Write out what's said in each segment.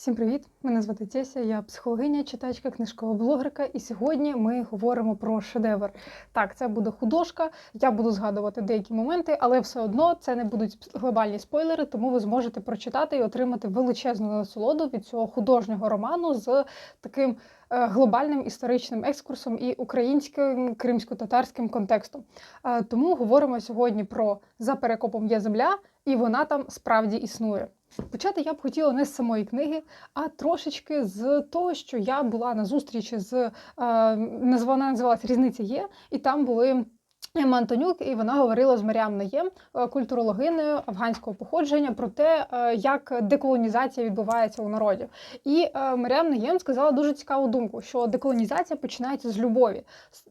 Всім привіт! Мене звати Теся, я психологиня, читачка, книжкова блогерка. І сьогодні ми говоримо про шедевр. Так, це буде художка. Я буду згадувати деякі моменти, але все одно це не будуть глобальні спойлери, тому ви зможете прочитати і отримати величезну насолоду від цього художнього роману з таким е, глобальним історичним екскурсом і українським кримсько-татарським контекстом. Е, Тому говоримо сьогодні про за перекопом є земля, і вона там справді існує. Почати я б хотіла не з самої книги, а трошечки з того, що я була на зустрічі з е, назва- вона називалася Різниця є, і там були. Ема Антонюк, і вона говорила з Маріам Наєм, е, культурологиною афганського походження, про те, е, як деколонізація відбувається у народі. І е, Маріам Наєм сказала дуже цікаву думку, що деколонізація починається з любові.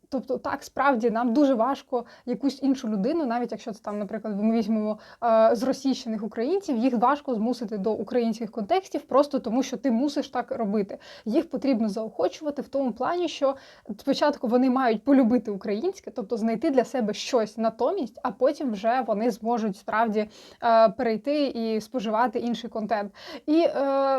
Тобто, так справді нам дуже важко якусь іншу людину, навіть якщо це там, наприклад, ми візьмемо е, зросійщених українців, їх важко змусити до українських контекстів, просто тому що ти мусиш так робити. Їх потрібно заохочувати в тому плані, що спочатку вони мають полюбити українське, тобто знайти для себе щось натомість, а потім вже вони зможуть справді е, перейти і споживати інший контент. І, е,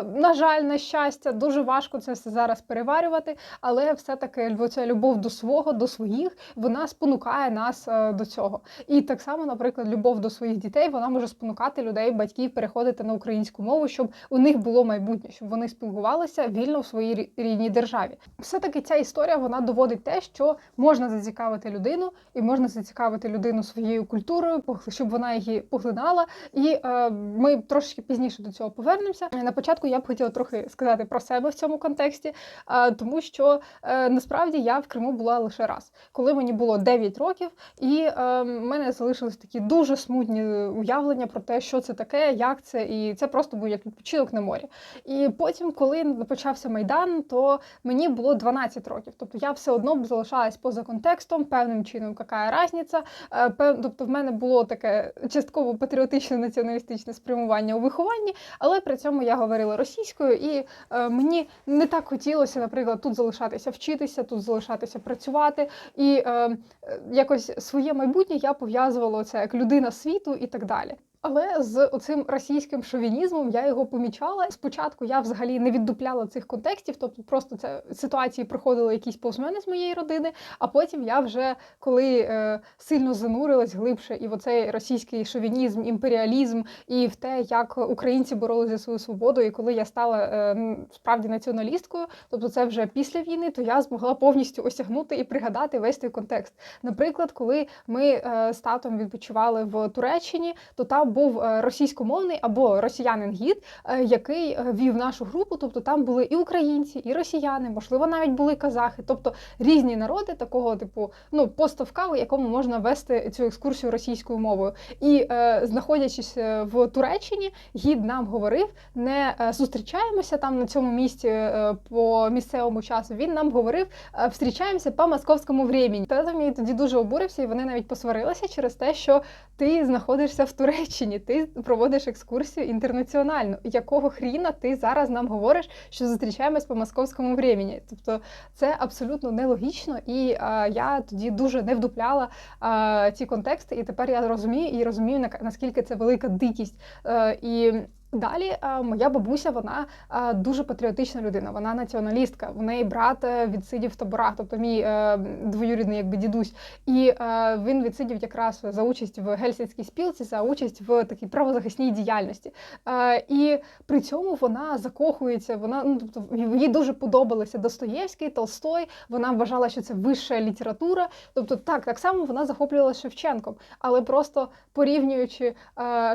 на жаль, на щастя, дуже важко це все зараз переварювати, але все-таки ця любов до свого, до своїх, вона спонукає нас е, до цього. І так само, наприклад, любов до своїх дітей вона може спонукати людей, батьків переходити на українську мову, щоб у них було майбутнє, щоб вони спілкувалися вільно в своїй рідній державі. Все-таки ця історія вона доводить те, що можна зацікавити людину, і можна зацікавити людину своєю культурою, щоб вона її поглинала. І е, ми трошки пізніше до цього повернемося. На початку я б хотіла трохи сказати про себе в цьому контексті, е, тому що е, насправді я в Криму була лише раз, коли мені було 9 років, і е, в мене залишились такі дуже смутні уявлення про те, що це таке, як це, і це просто був як відпочинок на морі. І потім, коли почався майдан, то мені було 12 років. Тобто я все одно б залишалась поза контекстом, певним чином, яка різниця. Е, Тобто, в мене було таке частково патріотичне націоналістичне спрямування у вихованні, але при цьому я говорила російською, і е, мені не так хотілося, наприклад, тут залишатися вчитися, тут залишатися працювати. І е, якось своє майбутнє я пов'язувала це як людина світу і так далі. Але з оцим російським шовінізмом я його помічала. Спочатку я взагалі не віддупляла цих контекстів, тобто просто це ситуації проходили якісь повз мене з моєї родини. А потім я вже коли е, сильно занурилась глибше і в оцей російський шовінізм, імперіалізм, і в те, як українці боролися за свою свободу, і коли я стала е, справді націоналісткою, тобто це вже після війни, то я змогла повністю осягнути і пригадати весь той контекст. Наприклад, коли ми е, з татом відпочивали в Туреччині, то там був е, російськомовний або росіянин-гід, е, який е, вів нашу групу. Тобто там були і українці, і росіяни, можливо, навіть були казахи, тобто різні народи такого типу, ну постовка, у якому можна вести цю екскурсію російською мовою. І е, знаходячись в Туреччині, гід нам говорив: не зустрічаємося там на цьому місці по місцевому часу. Він нам говорив, встрічаємося по московському времени. Тато мій тоді дуже обурився, і вони навіть посварилися через те, що ти знаходишся в Туреччині, ти проводиш екскурсію інтернаціональну. Якого хріна ти зараз нам говориш, що зустрічаємось по московському времені? Тобто це абсолютно нелогічно, і а, я тоді дуже не вдупляла а, ці контексти, і тепер я розумію і розумію, на- наскільки це велика дикість. А, і Далі е, моя бабуся, вона е, дуже патріотична людина, вона націоналістка. У неї брат е, відсидів в таборах, тобто мій двоюрідний якби дідусь. І він відсидів якраз за участь в гельсінській спілці, за участь в такій правозахисній діяльності. І при цьому вона закохується. Вона ну тобто їй дуже подобалися Достоєвський, Толстой. Вона вважала, що це вища література. Тобто, так, так само вона захоплювалася Шевченком, але просто порівнюючи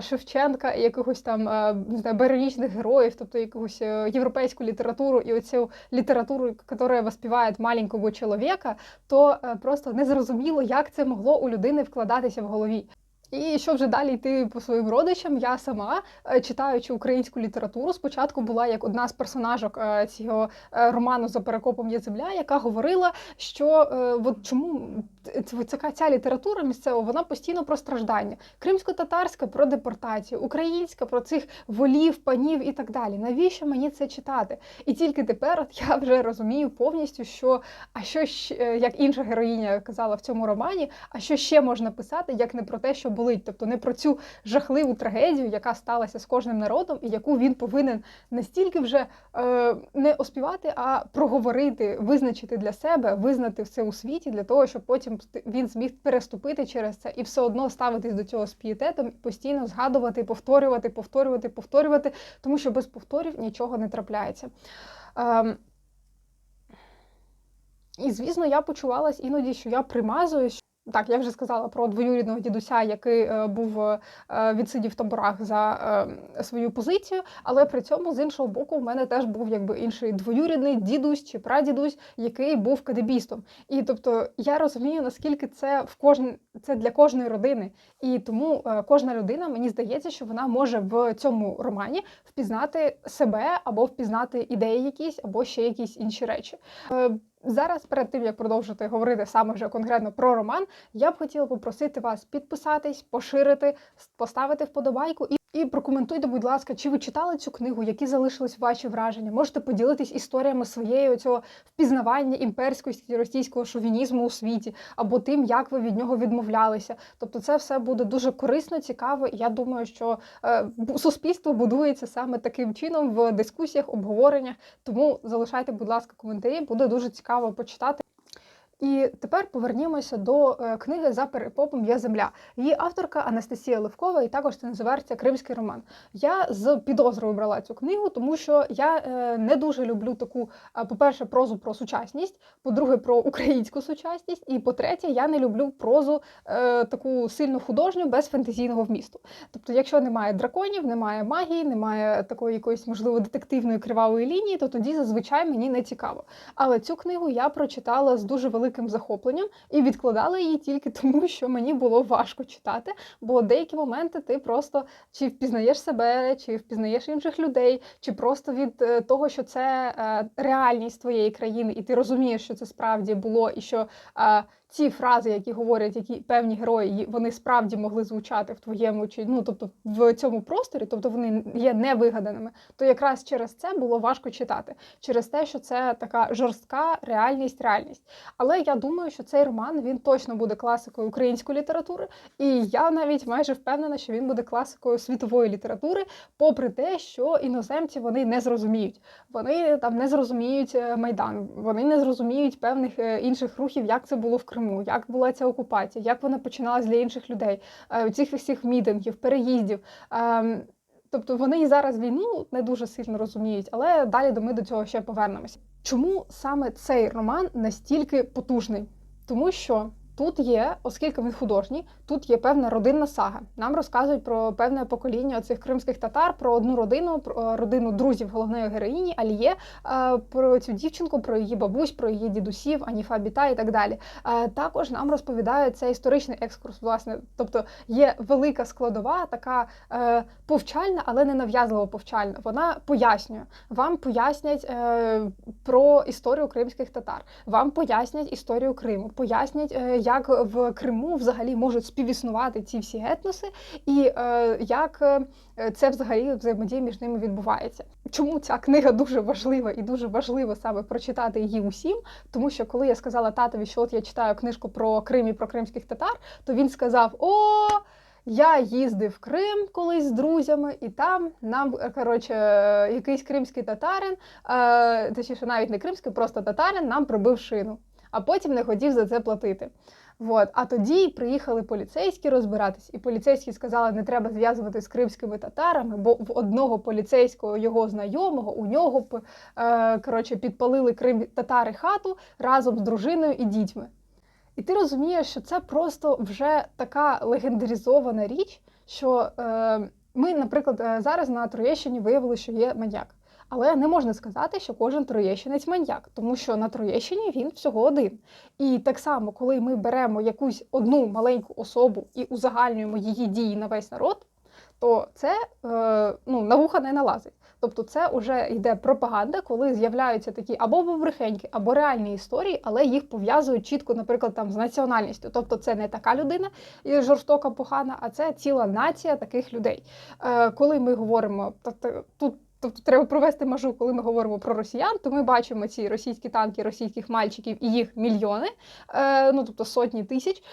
Шевченка і якихось там не знаю, баронічних героїв, тобто якусь е, європейську літературу і оцю літературу, яка воспіває маленького чоловіка, то е, просто незрозуміло, як це могло у людини вкладатися в голові. І що вже далі йти по своїм родичам, я сама, е, читаючи українську літературу, спочатку була як одна з персонажок цього роману за перекопом є земля, яка говорила, що от чому ця, ця література місцева, вона постійно про страждання. Кримсько-татарська про депортацію, українська про цих волів, панів і так далі. Навіщо мені це читати? І тільки тепер от я вже розумію повністю, що а що щ- е, як інша героїня казала в цьому романі, а що ще можна писати, як не про те, що болить, тобто не про цю жахливу трагедію, яка сталася з кожним народом, і яку він повинен настільки вже е, не оспівати, а проговорити, визначити для себе, визнати все у світі для того, щоб потім він зміг переступити через це і все одно ставитись до цього з пієтетом постійно згадувати, повторювати, повторювати, повторювати, тому що без повторів нічого не трапляється. Ем, і, звісно, я почувалась іноді, що я примазуюсь. Так, я вже сказала про двоюрідного дідуся, який е, був е, відсидів в таборах за е, свою позицію, але при цьому з іншого боку в мене теж був якби інший двоюрідний дідусь чи прадідусь, який був кадебістом. І тобто я розумію, наскільки це в кожн... це для кожної родини. І тому кожна людина, мені здається, що вона може в цьому романі впізнати себе або впізнати ідеї якісь, або ще якісь інші речі. Зараз, перед тим як продовжити говорити саме вже конкретно про роман, я б хотіла попросити вас підписатись, поширити, поставити вподобайку і. І прокоментуйте, будь ласка, чи ви читали цю книгу, які залишились ваші враження? Можете поділитись історіями своєї цього впізнавання імперськості російського шовінізму у світі, або тим, як ви від нього відмовлялися. Тобто, це все буде дуже корисно, цікаво. І я думаю, що е, суспільство будується саме таким чином в дискусіях, обговореннях. Тому залишайте, будь ласка, коментарі, буде дуже цікаво почитати. І тепер повернімося до е, книги за перепопом Є земля. Її авторка Анастасія Левкова, і також це називається Кримський роман. Я з підозрою брала цю книгу, тому що я е, не дуже люблю таку, по-перше, прозу про сучасність, по-друге, про українську сучасність, і по-третє, я не люблю прозу е, таку сильно художню без фентезійного вмісту. Тобто, якщо немає драконів, немає магії, немає такої якоїсь, можливо, детективної кривавої лінії, то тоді зазвичай мені не цікаво. Але цю книгу я прочитала з дуже великим великим захопленням і відкладала її тільки тому, що мені було важко читати, бо деякі моменти ти просто чи впізнаєш себе, чи впізнаєш інших людей, чи просто від е, того, що це е, реальність твоєї країни, і ти розумієш, що це справді було, і що ці фрази, які говорять, які певні герої, вони справді могли звучати в твоєму чи ну, тобто в цьому просторі, тобто вони є невигаданими, то якраз через це було важко читати, через те, що це така жорстка реальність, реальність. Але я думаю, що цей роман він точно буде класикою української літератури, і я навіть майже впевнена, що він буде класикою світової літератури, попри те, що іноземці вони не зрозуміють. Вони там не зрозуміють е, майдан, вони не зрозуміють певних е, інших рухів, як це було в Криму. Криму, як була ця окупація, як вона починалась для інших людей, е, цих всіх мітингів, переїздів. Ем, тобто вони і зараз війну не дуже сильно розуміють, але далі ми до цього ще повернемося. Чому саме цей роман настільки потужний? Тому що Тут є, оскільки він художній, тут є певна родинна сага. Нам розказують про певне покоління цих кримських татар, про одну родину, про е, родину друзів головної героїні Аліє, е, про цю дівчинку, про її бабусь, про її дідусів, Аніфа Біта і так далі. Е, також нам розповідають цей історичний екскурс, власне, тобто є велика складова, така повчальна, але не нав'язливо повчальна. Вона пояснює. Вам пояснять про історію кримських татар, вам пояснять історію Криму, пояснять як в Криму взагалі можуть співіснувати ці всі етноси, і е, як е, це взагалі взаємодія між ними відбувається. Чому ця книга дуже важлива і дуже важливо саме прочитати її усім? Тому що коли я сказала татові, що от я читаю книжку про Крим і про кримських татар, то він сказав: О! Я їздив в Крим колись з друзями, і там нам коротше, якийсь кримський татарин, е, точніше, навіть не кримський, просто татарин, нам пробив шину а потім не хотів за це платити. От. А тоді приїхали поліцейські розбиратись, і поліцейські сказали, не треба зв'язувати з кримськими татарами, бо в одного поліцейського його знайомого у нього е, коротше, підпалили крим татари хату разом з дружиною і дітьми. І ти розумієш, що це просто вже така легендаризована річ, що е, ми, наприклад, е, зараз на Троєщині виявили, що є маньяк. Але не можна сказати, що кожен троєщинець маньяк, тому що на Троєщині він всього один. І так само, коли ми беремо якусь одну маленьку особу і узагальнюємо її дії на весь народ, то це е, ну, на вуха не налазить. Тобто це вже йде пропаганда, коли з'являються такі або бобрехеньки, або реальні історії, але їх пов'язують чітко, наприклад, там з національністю. Тобто це не така людина жорстока, погана, а це ціла нація таких людей. Е, Коли ми говоримо, тут. Тобто треба провести межу, коли ми говоримо про росіян, то ми бачимо ці російські танки, російських мальчиків і їх мільйони, е, ну тобто сотні тисяч.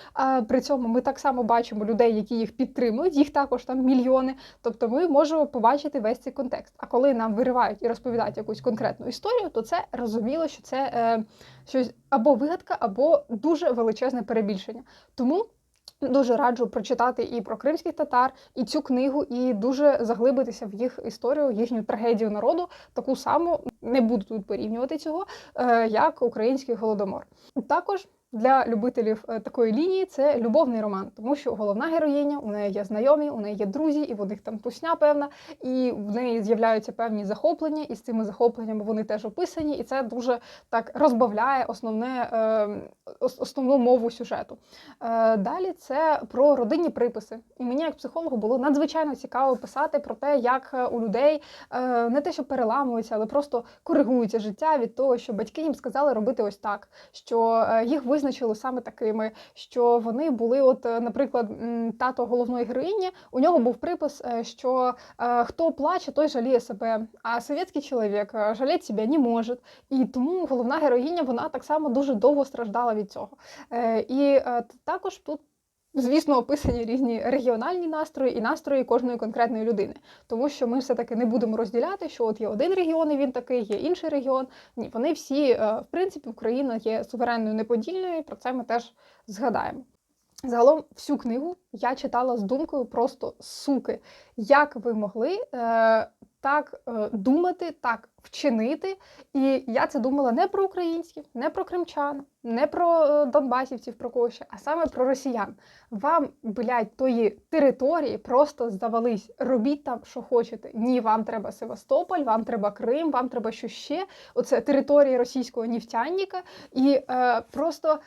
При цьому ми так само бачимо людей, які їх підтримують, їх також там мільйони. Тобто ми можемо побачити весь цей контекст. А коли нам виривають і розповідають якусь конкретну історію, то це розуміло, що це е, щось або вигадка, або дуже величезне перебільшення. Тому. Дуже раджу прочитати і про кримських татар, і цю книгу, і дуже заглибитися в їх історію, їхню трагедію народу, таку саму не буду тут порівнювати цього, е, як український голодомор. Також для любителів е, такої лінії це любовний роман, тому що головна героїня у неї є знайомі, у неї є друзі, і в них там тусня певна, і в неї з'являються певні захоплення, і з цими захопленнями вони теж описані, і це дуже так розбавляє основне, е, основну мову сюжету. Е, далі це про родинні приписи. І мені, як психологу, було надзвичайно цікаво писати про те, як у людей не те, що переламується, але просто коригується життя від того, що батьки їм сказали робити ось так, що їх визначили саме такими, що вони були, от, наприклад, тато головної героїні, у нього був припис, що хто плаче, той жаліє себе. А совєтський чоловік жаліти себе не може. І тому головна героїня вона так само дуже довго страждала від цього. Е, і також тут. Звісно, описані різні регіональні настрої і настрої кожної конкретної людини, тому що ми все-таки не будемо розділяти, що от є один регіон, і він такий, є інший регіон. Ні, вони всі, е, в принципі, Україна є суверенною неподільною, і про це ми теж згадаємо. Загалом всю книгу я читала з думкою просто суки, як ви могли е, так е, думати, так вчинити. І я це думала не про українських, не про кримчан, не про е, донбасівців, про кого ще, а саме про росіян. Вам, блядь, тої території просто здавались, робіть там, що хочете. Ні, вам треба Севастополь, вам треба Крим, вам треба що ще. Оце території російського нефтянника. І е, просто.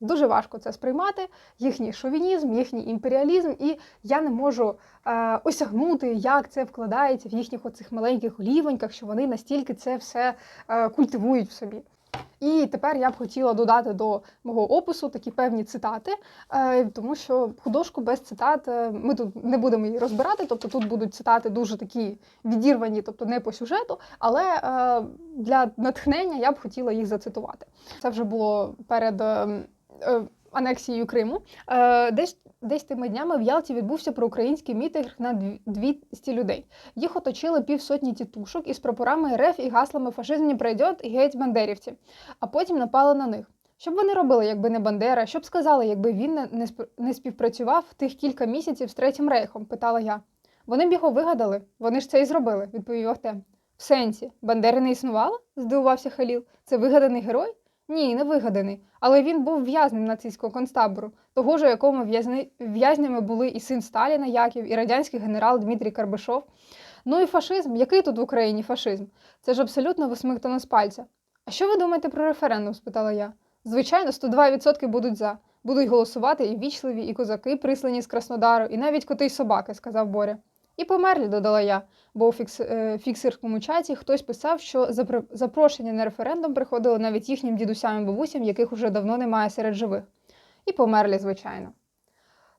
Дуже важко це сприймати, їхній шовінізм, їхній імперіалізм, і я не можу е, осягнути, як це вкладається в їхніх оцих маленьких олівоньках, що вони настільки це все е, культивують в собі. І тепер я б хотіла додати до мого опису такі певні цитати, е, тому що художку без цитат е, ми тут не будемо її розбирати, тобто тут будуть цитати дуже такі відірвані, тобто не по сюжету, але е, для натхнення я б хотіла їх зацитувати. Це вже було перед ем, анексією Криму. Е, десь десь тими днями в Ялті відбувся проукраїнський мітинг на 200 людей. Їх оточили півсотні тітушок із прапорами РФ і гаслами фашизм не пройдет і геть бандерівці, а потім напали на них. Що б вони робили, якби не Бандера? Що б сказали, якби він не, не співпрацював тих кілька місяців з Третім рейхом? питала я. Вони б його вигадали, вони ж це і зробили, відповів Ахтем. В сенсі, Бандери не існувало? здивувався Халіл. Це вигаданий герой? Ні, не вигаданий. Але він був в'язнем нацистського концтабору, того ж, якому в'язнями були і син Сталіна Яків, і радянський генерал Дмитрій Карбишов. Ну і фашизм. Який тут в Україні фашизм? Це ж абсолютно висмиктано з пальця. А що ви думаєте про референдум? спитала я. Звичайно, 102% будуть за. Будуть голосувати і вічливі, і козаки, прислані з Краснодару, і навіть коти й собаки, сказав Боря. І померлі, додала я, бо у фікс, е, фіксерському чаті хтось писав, що запрошення на референдум приходило навіть їхнім дідусям і бабусям, яких уже давно немає серед живих. І померлі, звичайно.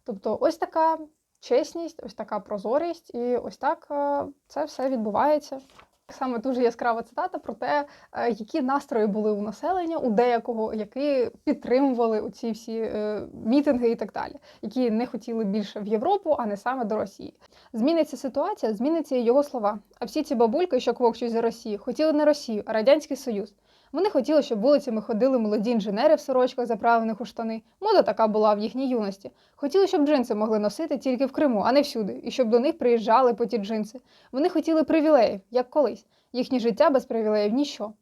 Тобто, ось така чесність, ось така прозорість, і ось так е, це все відбувається. Саме дуже яскрава цитата про те, е, які настрої були у населення, у деякого, які підтримували ці всі е, мітинги і так далі, які не хотіли більше в Європу, а не саме до Росії. Зміниться ситуація, зміниться його слова. А всі ці бабульки, що квокчуть за Росію, хотіли не Росію, а Радянський Союз. Вони хотіли, щоб вулицями ходили молоді інженери в сорочках, заправлених у штани. Мода така була в їхній юності. Хотіли, щоб джинси могли носити тільки в Криму, а не всюди, і щоб до них приїжджали по ті джинси. Вони хотіли привілеїв, як колись. Їхнє життя без привілеїв ніщо.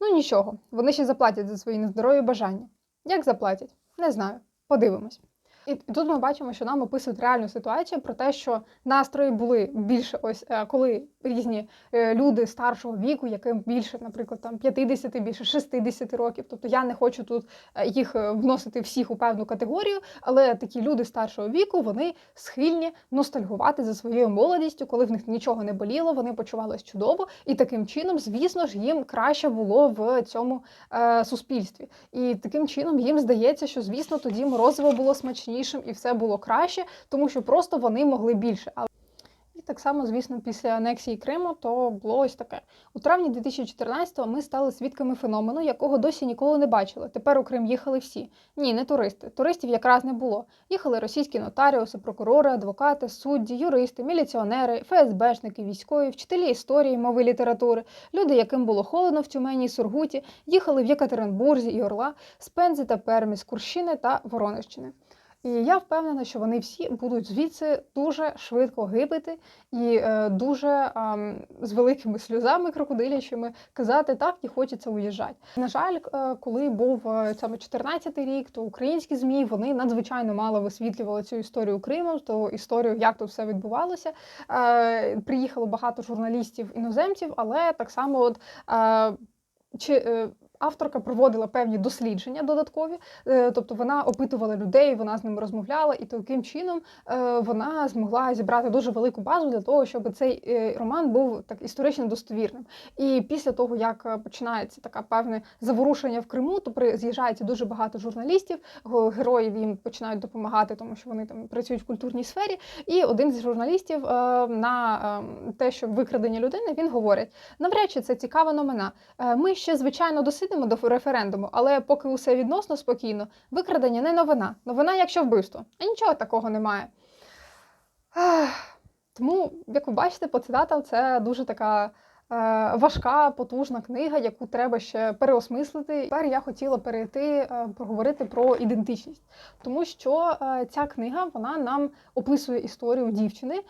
Ну нічого, вони ще заплатять за свої нездорові бажання. Як заплатять? Не знаю. Подивимось. І тут ми бачимо, що нам описують реальну ситуацію про те, що настрої були більше ось е, коли різні е, люди старшого віку, яким більше, наприклад, там 50, більше 60 років. Тобто я не хочу тут е, їх вносити всіх у певну категорію, але такі люди старшого віку вони схильні ностальгувати за своєю молодістю, коли в них нічого не боліло, вони почувались чудово, і таким чином, звісно ж, їм краще було в цьому е, суспільстві. І таким чином їм здається, що звісно тоді морозиво було смачнішим і все було краще, тому що просто вони могли більше. І так само, звісно, після анексії Криму то було ось таке. У травні 2014-го ми стали свідками феномену, якого досі ніколи не бачили. Тепер у Крим їхали всі. Ні, не туристи. Туристів якраз не було. Їхали російські нотаріуси, прокурори, адвокати, судді, юристи, міліціонери, ФСБшники, військові, вчителі історії, мови літератури, люди, яким було холодно в Тюмені Сургуті, їхали в Єкатеринбурзі і Орла, з Пензи та Пермі, з Курщини та Воронежщини. І я впевнена, що вони всі будуть звідси дуже швидко гибити і е, дуже е, з великими сльозами крокодилячими казати так, і хочеться уїжджати. На жаль, е, коли був е, саме 14-й рік, то українські змі вони надзвичайно мало висвітлювали цю історію Криму, то історію, як тут все відбувалося. Е, приїхало багато журналістів іноземців, але так само, от е, чи. Авторка проводила певні дослідження додаткові, е, тобто вона опитувала людей, вона з ними розмовляла, і таким чином е, вона змогла зібрати дуже велику базу для того, щоб цей е, роман був так історично достовірним. І після того, як починається таке певне заворушення в Криму, то при з'їжджається дуже багато журналістів, героїв їм починають допомагати, тому що вони там працюють в культурній сфері. І один з журналістів на те, що викрадення людини, він говорить: навряд чи це цікава новина. Ми ще звичайно досидимо до референдуму, але поки усе відносно спокійно, викрадення не новина. Новина, якщо вбивство. А нічого такого немає. Тому, як ви бачите, по цитатам це дуже така важка, потужна книга, яку треба ще переосмислити. Тепер я хотіла перейти е, поговорити про ідентичність, тому що е, ця книга вона нам описує історію дівчини,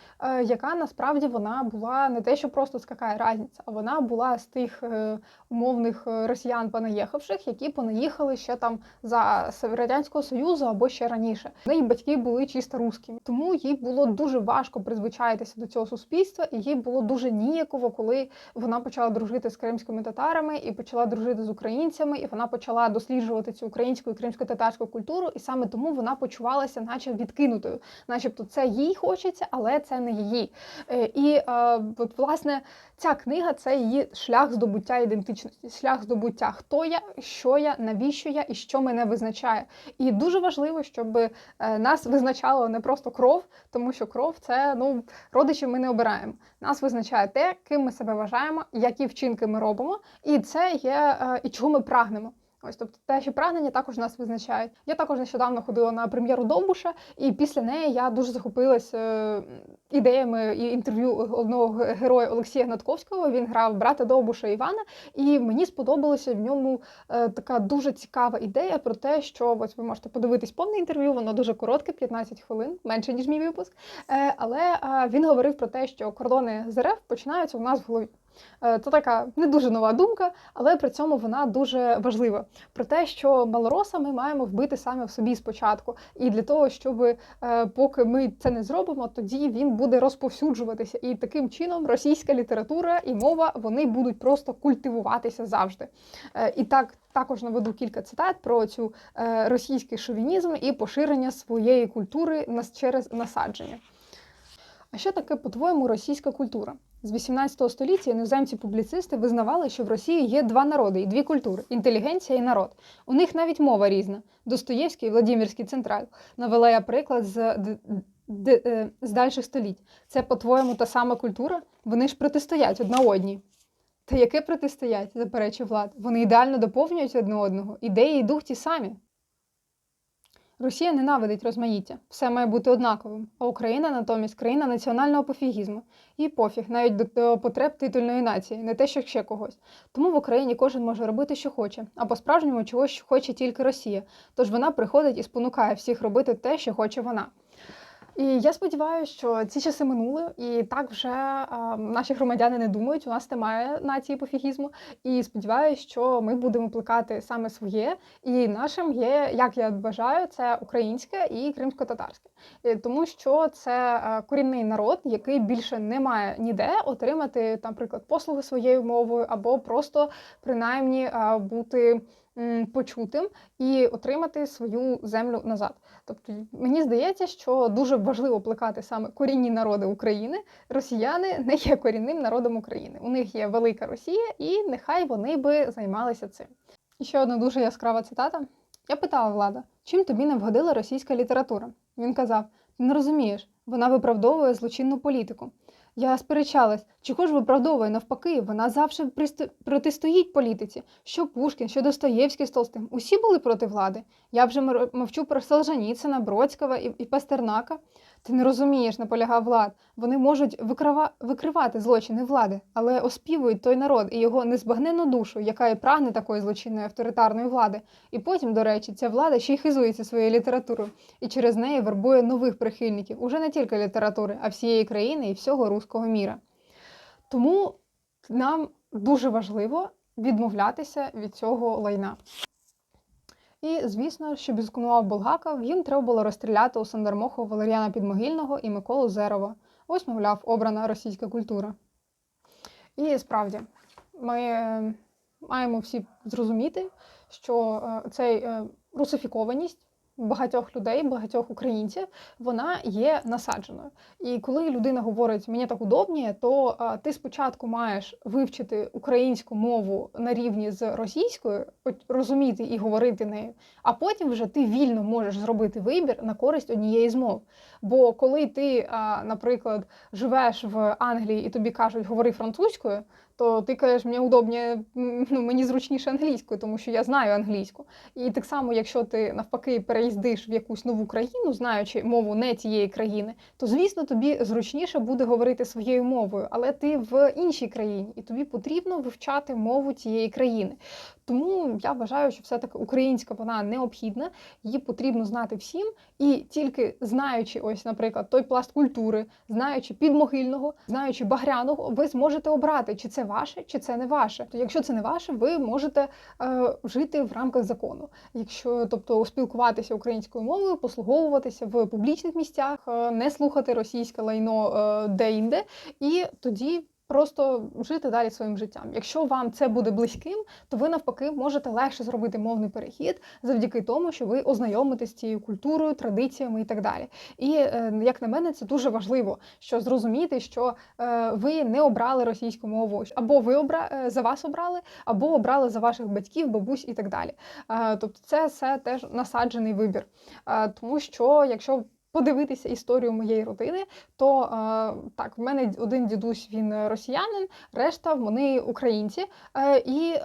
яка насправді вона була не те, що просто скакає разниця, а вона була з тих умовних росіян понаїхавших, які понаїхали ще там за радянського союзу або ще раніше. В неї батьки були чисто русскими, тому їй було дуже важко призвичаїтися до цього суспільства, і їй було дуже ніяково, коли вона почала дружити з кримськими татарами і почала дружити з українцями, і вона почала досліджувати цю українську і кримсько-татарську культуру, і саме тому вона почувалася, наче відкинутою, начебто це їй хочеться, але це не її. Е, і е, от власне ця книга це її шлях здобуття ідентичності, шлях здобуття, хто я, що я, навіщо я і що мене визначає. І дуже важливо, щоб е, нас визначало не просто кров, тому що кров це ну родичів ми не обираємо. Нас визначає те, ким ми себе вважаємо, які вчинки ми робимо, і це є е, і чого ми прагнемо. Ось, тобто те, що прагнення також нас визначають. Я також нещодавно ходила на прем'єру Довбуша, і після неї я дуже захопилась е, ідеями і інтерв'ю одного героя Олексія Гнатковського. Він грав брата Довбуша Івана, і мені сподобалася в ньому е, така дуже цікава ідея про те, що ось ви можете подивитись повне інтерв'ю, воно дуже коротке, 15 хвилин, менше ніж мій випуск. Але він говорив про те, що кордони з РФ починаються у нас в голові. Е, це така не дуже нова думка, але при цьому вона дуже важлива. Про те, що малороса ми маємо вбити саме в собі спочатку. І для того, щоб е, поки ми це не зробимо, тоді він буде розповсюджуватися. І таким чином російська література і мова вони будуть просто культивуватися завжди. Е, і так. Також наведу кілька цитат про цю російський шовінізм і поширення своєї культури через насадження. А що таке, по-твоєму, російська культура? З 18 століття іноземці-публіцисти визнавали, що в Росії є два народи і дві культури інтелігенція і народ. У них навіть мова різна. Достоєвський і Владимирський централь. Навела я приклад з е, з дальших століть. Це, по-твоєму, та сама культура? Вони ж протистоять одна одній. Та яке протистоять, заперечив Влад? Вони ідеально доповнюють одне одного. Ідеї і дух ті самі. Росія ненавидить розмаїття, все має бути однаковим, а Україна натомість країна національного пофігізму. І пофіг, навіть до потреб титульної нації, не те, що ще когось. Тому в Україні кожен може робити, що хоче, а по-справжньому чогось хоче тільки Росія. Тож вона приходить і спонукає всіх робити те, що хоче вона. І я сподіваюся, що ці часи минули, і так вже а, наші громадяни не думають. У нас немає нації пофігізму. І сподіваюся, що ми будемо плекати саме своє. І нашим є, як я вважаю, це українське і кримсько-татарське, Е, тому що це е, корінний народ, який більше не має ніде отримати, наприклад, послуги своєю мовою, або просто принаймні бути почутим і отримати свою землю назад. Тобто мені здається, що дуже важливо плекати саме корінні народи України. Росіяни не є корінним народом України. У них є велика Росія, і нехай вони би займалися цим. І ще одна дуже яскрава цитата. Я питала влада, чим тобі не вгодила російська література? Він казав: Ти не розумієш, вона виправдовує злочинну політику. Я сперечалась, чого ж виправдовує навпаки, вона завжди протистоїть політиці. Що Пушкін, що Достоєвський з Толстим. Усі були проти влади. Я вже мовчу про Солженіцина, Бродського і Пастернака. Ти не розумієш, наполягав влад. Вони можуть викрива... викривати злочини влади, але оспівують той народ і його незбагненну душу, яка і прагне такої злочинної авторитарної влади. І потім, до речі, ця влада ще й хизується своєю літературою і через неї вербує нових прихильників, уже не тільки літератури, а всієї країни і всього руського міра. Тому нам дуже важливо відмовлятися від цього лайна. І, звісно, щоб ісконував Булгаков, їм треба було розстріляти у Сандермоху Валеріана Підмогильного і Миколу Зерова. Ось, мовляв, обрана російська культура. І справді, ми е, маємо всі зрозуміти, що е, цей е, русифікованість багатьох людей, багатьох українців, вона є насадженою. І коли людина говорить мені так удобніє, то ти спочатку маєш вивчити українську мову на рівні з російською, розуміти і говорити нею, а потім вже ти вільно можеш зробити вибір на користь однієї з мов. Бо коли ти, наприклад, живеш в Англії і тобі кажуть говори французькою, то ти кажеш, мені удобніше, ну мені зручніше англійською, тому що я знаю англійську. І так само, якщо ти навпаки переїздиш в якусь нову країну, знаючи мову не тієї країни, то звісно тобі зручніше буде говорити своєю мовою, але ти в іншій країні, і тобі потрібно вивчати мову тієї країни. Тому я вважаю, що все-таки українська вона необхідна, її потрібно знати всім, і тільки знаючи, ось, наприклад, той пласт культури, знаючи підмогильного, знаючи багряного, ви зможете обрати, чи це ваше, чи це не ваше. То якщо це не ваше, ви можете е, жити в рамках закону. Якщо тобто спілкуватися українською мовою, послуговуватися в публічних місцях, е, не слухати російське лайно е, де-інде, і тоді. Просто жити далі своїм життям. Якщо вам це буде близьким, то ви навпаки можете легше зробити мовний перехід завдяки тому, що ви ознайомитесь з цією культурою, традиціями і так далі. І е, як на мене, це дуже важливо, що зрозуміти, що е, ви не обрали російську мову, або ви обра... е, за вас обрали, або обрали за ваших батьків, бабусь і так далі. Тобто, це все теж насаджений вибір, тому що якщо подивитися історію моєї родини, то е, так, в мене один дідусь він росіянин, решта вони українці. Е, і е,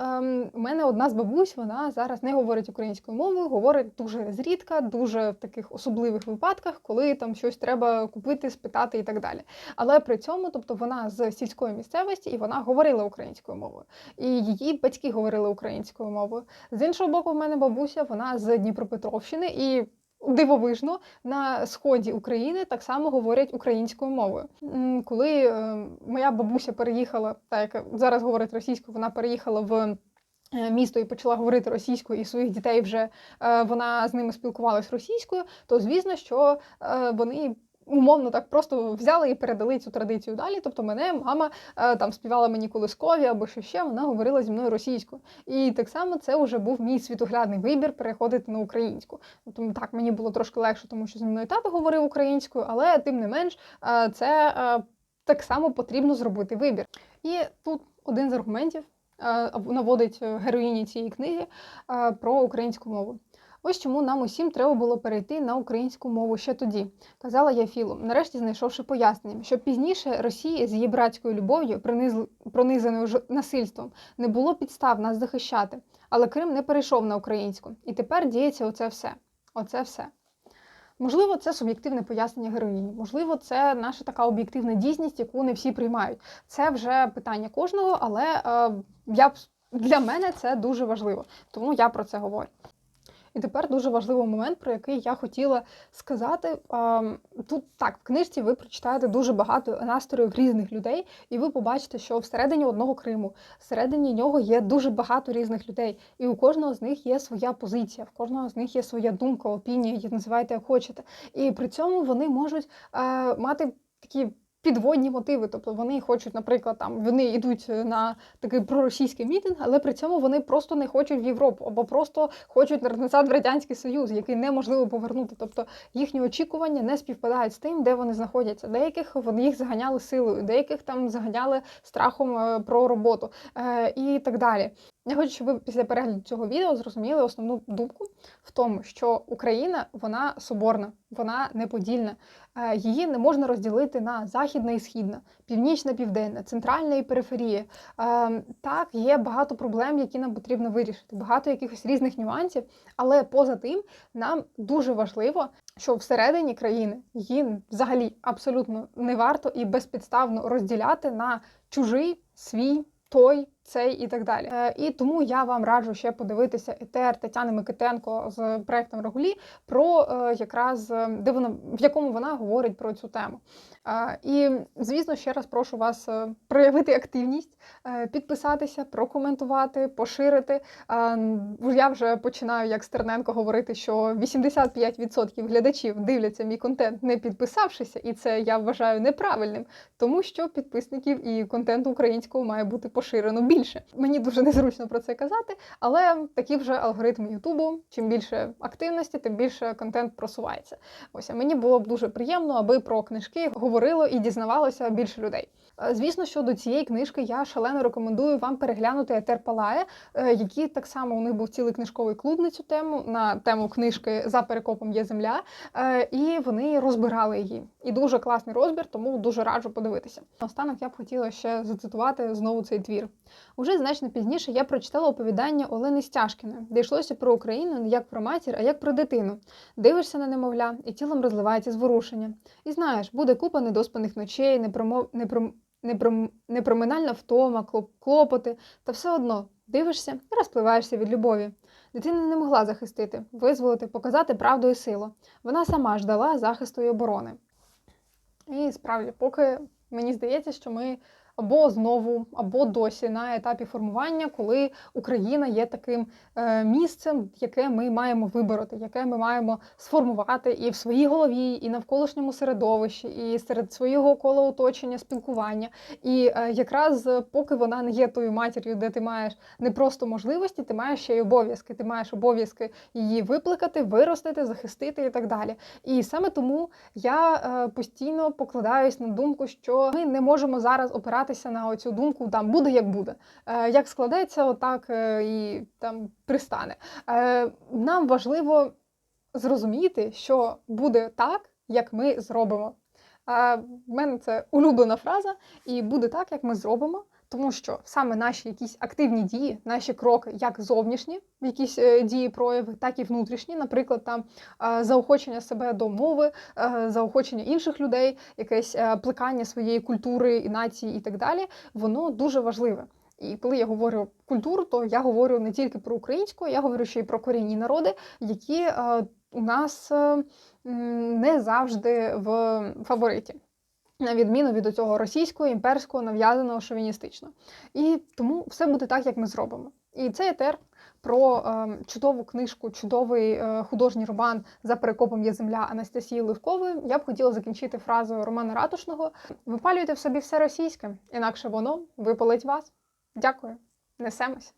в мене одна з бабусь, вона зараз не говорить українською мовою, говорить дуже зрідка, дуже в таких особливих випадках, коли там щось треба купити, спитати і так далі. Але при цьому, тобто, вона з сільської місцевості і вона говорила українською мовою. І її батьки говорили українською мовою. З іншого боку, в мене бабуся, вона з Дніпропетровщини і. Дивовижно на сході України так само говорять українською мовою. Коли е, моя бабуся переїхала, так як зараз говорить російською, вона переїхала в е, місто і почала говорити російською, і своїх дітей вже е, вона з ними спілкувалась російською, то звісно, що вони. Умовно так просто взяли і передали цю традицію далі. Тобто мене мама е, там співала мені колискові або що ще, вона говорила зі мною російською. І так само це вже був мій світоглядний вибір переходити на українську. Тому так мені було трошки легше, тому що зі мною тато говорив українською, але тим не менш е, це е, так само потрібно зробити вибір. І тут один з аргументів наводить героїні цієї книги про українську мову. Ось чому нам усім треба було перейти на українську мову ще тоді, казала я Філу, нарешті знайшовши пояснення, щоб пізніше Росії з її братською любов'ю, пронизаною насильством, не було підстав нас захищати. Але Крим не перейшов на українську, і тепер діється оце все. Оце все. Можливо, це суб'єктивне пояснення героїні, можливо, це наша така об'єктивна дійсність, яку не всі приймають. Це вже питання кожного, але е, я для мене це дуже важливо, тому я про це говорю. І тепер дуже важливий момент, про який я хотіла сказати. Тут так, в книжці ви прочитаєте дуже багато настроїв різних людей, і ви побачите, що всередині одного Криму, всередині нього є дуже багато різних людей, і у кожного з них є своя позиція, в кожного з них є своя думка, опінія, називайте як хочете. І при цьому вони можуть е, мати такі. Підводні мотиви, тобто вони хочуть, наприклад, там вони йдуть на такий проросійський мітинг, але при цьому вони просто не хочуть в Європу або просто хочуть назад в радянський союз, який неможливо повернути. Тобто їхні очікування не співпадають з тим, де вони знаходяться. Деяких вони їх заганяли силою, деяких там заганяли страхом е, про роботу е, і так далі. Я хочу, щоб ви після перегляду цього відео зрозуміли основну думку в тому, що Україна вона соборна, вона неподільна. Е, Її не можна розділити на західна і східна, північна, південна, центральна і периферія. Е, Так, є багато проблем, які нам потрібно вирішити, багато якихось різних нюансів. Але поза тим, нам дуже важливо, що всередині країни її взагалі абсолютно не варто і безпідставно розділяти на чужий, свій, той, цей і так далі. Е, І тому я вам раджу ще подивитися етер Тетяни Микитенко з проектом Регулі про е, якраз е, де вона в якому вона говорить про цю тему. І звісно, ще раз прошу вас проявити активність, підписатися, прокоментувати, поширити. Я вже починаю, як Стерненко, говорити, що 85% глядачів дивляться мій контент, не підписавшися, і це я вважаю неправильним, тому що підписників і контенту українського має бути поширено більше. Мені дуже незручно про це казати, але такі вже алгоритми Ютубу. Чим більше активності, тим більше контент просувається. Ось а мені було б дуже приємно, аби про книжки говорило і дізнавалося більше людей. Е, Звісно, що до цієї книжки я шалено рекомендую вам переглянути Етер Палає, е, які так само у них був цілий книжковий клуб на цю тему, на тему книжки За перекопом є земля. Е, І вони розбирали її. І дуже класний розбір, тому дуже раджу подивитися. Останок я б хотіла ще зацитувати знову цей твір. Уже значно пізніше я прочитала оповідання Олени Стяжкіної, де йшлося про Україну не як про матір, а як про дитину. Дивишся на немовля, і тілом розливається зворушення. І знаєш, буде купа недоспаних ночей, непромов... непром... Непром... непроминальна втома, клопоти, та все одно дивишся і розпливаєшся від любові. Дитина не могла захистити, визволити, показати правду і силу. Вона сама ждала захисту і оборони. І справді, поки мені здається, що ми або знову, або досі на етапі формування, коли Україна є таким е, місцем, яке ми маємо вибороти, яке ми маємо сформувати і в своїй голові, і навколишньому середовищі, і серед свого кола оточення, спілкування. І е, якраз поки вона не є тою матір'ю, де ти маєш не просто можливості, ти маєш ще й обов'язки. Ти маєш обов'язки її виплакати, виростити, захистити і так далі. І саме тому я е, постійно покладаюсь на думку, що ми не можемо зараз опиратися на оцю думку, там буде як буде. Е, як складеться, отак е, і там пристане. Е, нам важливо зрозуміти, що буде так, як ми зробимо. В мене це улюблена фраза, і буде так, як ми зробимо. Тому що саме наші якісь активні дії, наші кроки, як зовнішні, якісь е, дії прояви, так і внутрішні, наприклад, там заохочення себе до мови, е, заохочення інших людей, якесь е, плекання своєї культури і нації і так далі, воно дуже важливе. І коли я говорю культуру, то я говорю не тільки про українську, я говорю ще й про корінні народи, які у нас не завжди в фавориті. На відміну від цього російського, імперського, нав'язаного шовіністично. І тому все буде так, як ми зробимо. І це етер про е, чудову книжку, чудовий е, художній роман за перекопом є земля Анастасії Левкової. Я б хотіла закінчити фразою Романа Ратушного: випалюйте в собі все російське, інакше воно випалить вас. Дякую, несемось.